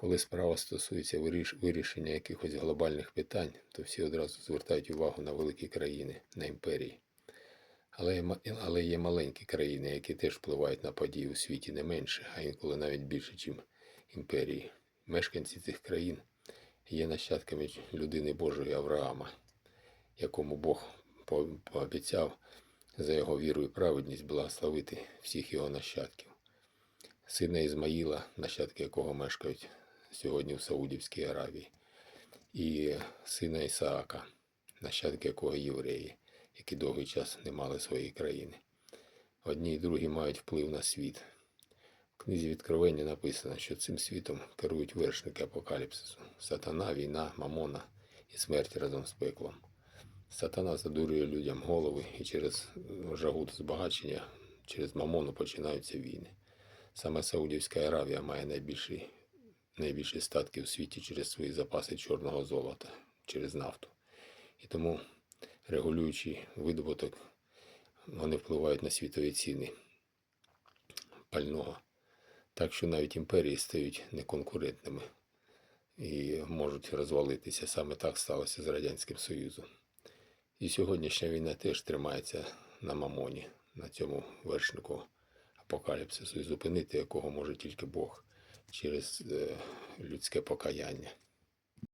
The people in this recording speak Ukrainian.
Коли справа стосується вирішення якихось глобальних питань, то всі одразу звертають увагу на великі країни, на імперії. Але, є але є маленькі країни, які теж впливають на події у світі не менше, а інколи навіть більше, ніж імперії. Мешканці цих країн є нащадками людини Божої Авраама, якому Бог пообіцяв за його віру і праведність благословити всіх його нащадків. Сина Ізмаїла, нащадки якого мешкають сьогодні в Саудівській Аравії, і сина Ісаака, нащадки якого євреї, які довгий час не мали своєї країни. Одні й другі мають вплив на світ. В книзі Відкровення написано, що цим світом керують вершники апокаліпсису: сатана, війна, мамона і смерть разом з пеклом. Сатана задурює людям голови, і через жагу збагачення, через мамону починаються війни. Саме Саудівська Аравія має найбільші, найбільші статки в світі через свої запаси чорного золота, через нафту. І тому, регулюючи видобуток, вони впливають на світові ціни пального. Так що навіть імперії стають неконкурентними і можуть розвалитися. Саме так сталося з Радянським Союзом. І сьогоднішня війна теж тримається на мамоні, на цьому вершнику апокаліпсису, і зупинити якого може тільки Бог через е, людське покаяння.